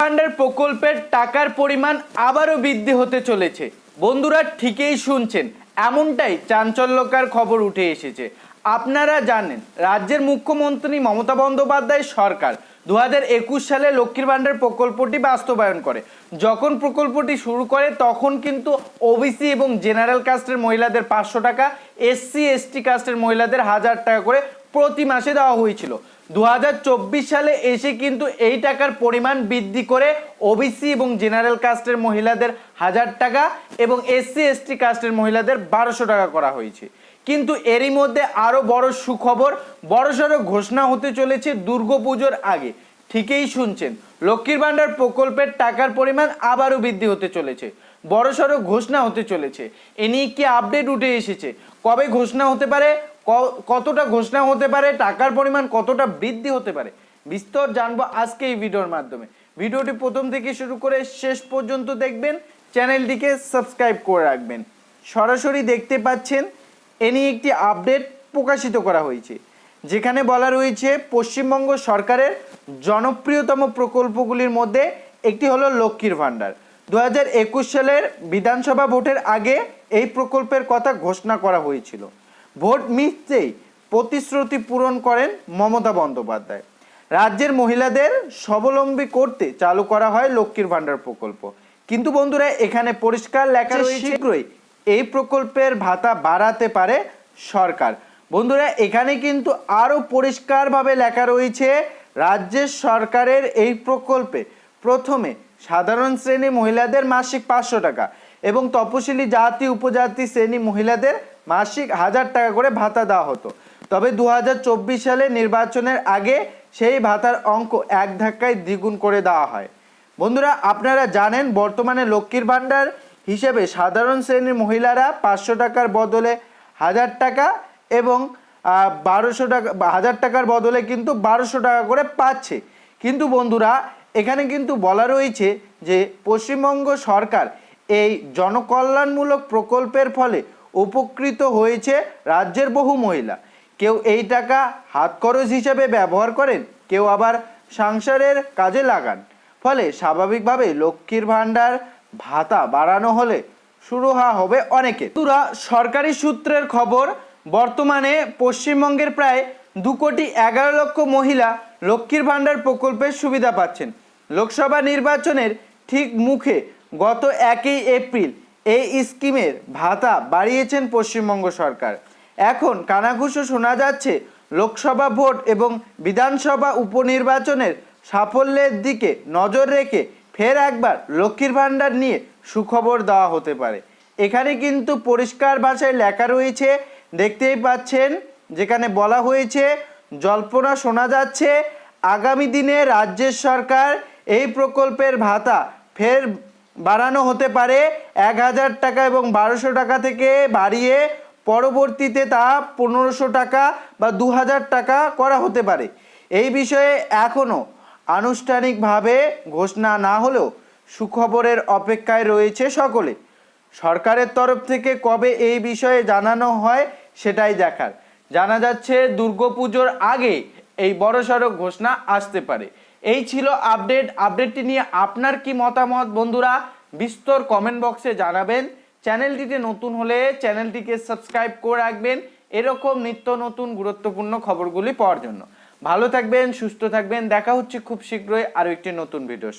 ভান্ডার প্রকল্পের টাকার পরিমাণ আবারও বৃদ্ধি হতে চলেছে। বন্ধুরা ঠিকই শুনছেন, এমনটাই চাঞ্চল্যকার খবর উঠে এসেছে। আপনারা জানেন, রাজ্যের মুখ্যমন্ত্রী মমতা বন্দ্যোপাধ্যায় সরকার দু হাজার একুশ সালে লক্ষ্মীর ভান্ডার প্রকল্পটি বাস্তবায়ন করে। যখন প্রকল্পটি শুরু করে, তখন কিন্তু ওবিসি এবং জেনারেল কাস্টের মহিলাদের পাঁচশো টাকা এসসি এসটি কাস্টের মহিলাদের হাজার টাকা করে প্রতি মাসে দেওয়া হয়েছিল। দু হাজার চব্বিশ সালে এসে কিন্তু এই টাকার পরিমাণ বৃদ্ধি করে ওবিসি এবং জেনারেল কাস্টের মহিলাদের হাজার টাকা এবং এসসি এসটি কাস্টের মহিলাদের বারোশো টাকা করা হয়েছে। কিন্তু এরই মধ্যে আরও বড় সুখবর, বড়সড় ঘোষণা হতে চলেছে দুর্গাপুজোর আগে। ঠিকই শুনছেন, লক্ষ্মীর ভাণ্ডার প্রকল্পের টাকার পরিমাণ আবারও বৃদ্ধি হতে চলেছে। বড়সড় ঘোষণা হতে চলেছে। এ নিয়ে কি আপডেট উঠে এসেছে? কবে ঘোষণা হতে পারে? কতটা ঘোষণা হতে পারে, টাকার পরিমাণ কতটা বৃদ্ধি হতে পারে, বিস্তর জানব আজকে এই ভিডিওর মাধ্যমে। ভিডিওটি প্রথম থেকে শুরু করে শেষ পর্যন্ত দেখবেন, চ্যানেলটিকে সাবস্ক্রাইব করে রাখবেন। সরাসরি দেখতে পাচ্ছেন, এ একটি আপডেট প্রকাশিত করা হয়েছে, যেখানে বলা রয়েছে, পশ্চিমবঙ্গ সরকারের জনপ্রিয়তম প্রকল্পগুলির মধ্যে একটি হলো লক্ষ্মীর ভাণ্ডার। দু হাজার একুশ সালের বিধানসভা ভোটের আগে এই প্রকল্পের কথা ঘোষণা করা হয়েছিল। ভোট মিটতেই প্রতিশ্রুতি পূরণ করেন মমতা বন্দ্যোপাধ্যায়। রাজ্যের মহিলাদের স্বাবলম্বী করতে চালু করা হয় লক্ষ্মীর ভাণ্ডার প্রকল্প। কিন্তু বন্ধুরা এখানে পরিষ্কার লেখা রয়েছে শীঘ্রই এই প্রকল্পের ভাতা বাড়াতে পারে সরকার। বন্ধুরা এখানে কিন্তু আরও পরিষ্কারভাবে লেখা রয়েছে রাজ্যের সরকারের এই প্রকল্পে প্রথমে সাধারণ শ্রেণি মহিলাদের মাসিক পাঁচশো টাকা এবং তপশিলি জাতি উপজাতি শ্রেণি মহিলাদের মাসিক হাজার টাকা করে ভাতা দেওয়া হতো। তবে দু হাজার চব্বিশ সালে নির্বাচনের আগে সেই ভাতার অঙ্ক এক ধাক্কায় দ্বিগুণ করে দেওয়া হয়। বন্ধুরা, আপনারা জানেন বর্তমানে লক্ষ্মীর ভাণ্ডার হিসেবে সাধারণ শ্রেণির মহিলারা পাঁচশো টাকার বদলে হাজার টাকা এবং বারোশো টাকা, হাজার টাকার বদলে কিন্তু বারোশো টাকা করে পাচ্ছে। কিন্তু বন্ধুরা, এখানে কিন্তু বলা রয়েছে যে পশ্চিমবঙ্গ সরকার এই জনকল্যাণমূলক প্রকল্পের ফলে উপকৃত হয়েছে রাজ্যের বহু মহিলা। কেউ এই টাকা হাত খরচ হিসেবে ব্যবহার করেন, কেউ আবার সংসারের কাজে লাগান। ফলে স্বাভাবিকভাবে লক্ষ্মীর ভাণ্ডার ভাতা বাড়ানো হলে শুরু হওয়া হবে অনেকে তুরা সরকারি সূত্রের খবর, বর্তমানে পশ্চিমবঙ্গের প্রায় দু কোটি এগারো লক্ষ মহিলা লক্ষ্মীর ভাণ্ডার প্রকল্পের সুবিধা পাচ্ছেন। লোকসভা নির্বাচনের ঠিক মুখে গত একই এপ্রিল এই স্কিমের ভাতা বাড়িয়েছেন পশ্চিমবঙ্গ সরকার। এখন কানাঘুষো শোনা যাচ্ছে, লোকসভা ভোট এবং বিধানসভা উপনির্বাচনের সাফল্যের দিকে নজর রেখে ফের একবার লক্ষ্মীর ভাণ্ডার নিয়ে সুখবর দেওয়া হতে পারে। এখানে কিন্তু পরিষ্কার ভাষায় লেখা রয়েছে, দেখতেই পাচ্ছেন, যেখানে বলা হয়েছে, জল্পনা শোনা যাচ্ছে, আগামী দিনে রাজ্যের সরকার এই প্রকল্পের ভাতা ফের বাড়ানো হতে পারে এক হাজার টাকা এবং বারোশো টাকা থেকে বাড়িয়ে পরবর্তীতে তা পনেরোশো টাকা বা দু হাজার টাকা করা হতে পারে। এই বিষয়ে এখনও আনুষ্ঠানিকভাবে ঘোষণা না হলেও সুখবরের অপেক্ষায় রয়েছে সকলে। সরকারের তরফ থেকে কবে এই বিষয়ে জানানো হয় সেটাই দেখার। জানা যাচ্ছে দুর্গাপুজোর আগে এই বড়সড় ঘোষণা আসতে পারে। এই ছিল আপডেট আপডেটটি নিয়ে আপনার কি মতামত? বন্ধুরা, বিস্তর কমেন্ট বক্সে জানাবেন। চ্যানেলটিতে নতুন হলে চ্যানেলটিকে সাবস্ক্রাইব করে রাখবেন। এরকম নিত্য নতুন গুরুত্বপূর্ণ খবরগুলি পাওয়ার জন্য। ভালো থাকবেন, সুস্থ থাকবেন। দেখা হচ্ছে খুব শীঘ্রই আরও একটি নতুন ভিডিও